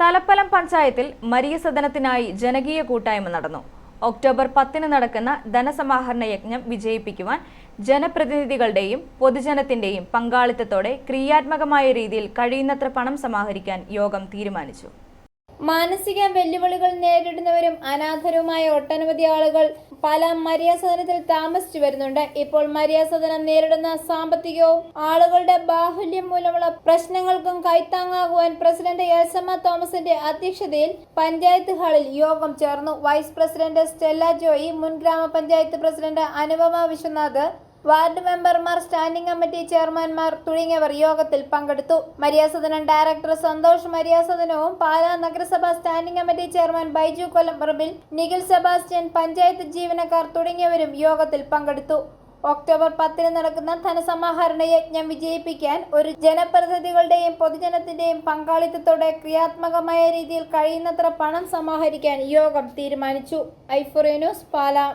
തലപ്പലം പഞ്ചായത്തിൽ മരിയ സദനത്തിനായി ജനകീയ കൂട്ടായ്മ നടന്നു. ഒക്ടോബർ പത്തിന് നടക്കുന്ന ധനസമാഹരണ യജ്ഞം വിജയിപ്പിക്കുവാൻ ജനപ്രതിനിധികളുടെയും പൊതുജനത്തിന്റെയും പങ്കാളിത്തത്തോടെ ക്രിയാത്മകമായ രീതിയിൽ കഴിയുന്നത്ര പണം സമാഹരിക്കാൻ യോഗം തീരുമാനിച്ചു. മാനസിക വെല്ലുവിളികൾ നേരിടുന്നവരും അനാഥരുമായ ഒട്ടനവധി ആളുകൾ പല മര്യാസദനത്തിൽ താമസിച്ചു വരുന്നുണ്ട്. ഇപ്പോൾ മര്യാസദനം നേരിടുന്ന സാമ്പത്തികവും ആളുകളുടെ ബാഹുല്യം മൂലമുള്ള പ്രശ്നങ്ങൾക്കും കൈത്താങ്ങാകുവാൻ പ്രസിഡന്റ് എൽസമ്മ തോമസിന്റെ അധ്യക്ഷതയിൽ പഞ്ചായത്ത് ഹാളിൽ യോഗം ചേർന്നു. വൈസ് പ്രസിഡന്റ് സ്റ്റെല്ല ജോയി മുൻ ഗ്രാമപഞ്ചായത്ത് പ്രസിഡന്റ് അനുപമ വിശ്വനാഥ് വാർഡ് മെമ്പർമാർ സ്റ്റാൻഡിംഗ് കമ്മിറ്റി ചെയർമാൻമാർ തുടങ്ങിയവർ യോഗത്തിൽ പങ്കെടുത്തു. മര്യാസദനം ഡയറക്ടർ സന്തോഷ് മര്യാസദനവും പാലാ നഗരസഭാ standing committee chairman Baiju Kollamparambil Nikhil Sebastian panchayat ജീവനക്കാർ തുടങ്ങിയവരും യോഗത്തിൽ പങ്കെടുത്തു. ഒക്ടോബർ പത്തിന് നടക്കുന്ന ധനസമാഹരണ യജ്ഞം വിജയിപ്പിക്കാൻ ഒരു ജനപ്രതിനിധികളുടെയും പൊതുജനത്തിന്റെയും പങ്കാളിത്തത്തോടെ ക്രിയാത്മകമായ രീതിയിൽ കഴിയുന്നത്ര പണം സമാഹരിക്കാൻ യോഗം തീരുമാനിച്ചു. ഐഫുറി ന്യൂസ് പാലാ.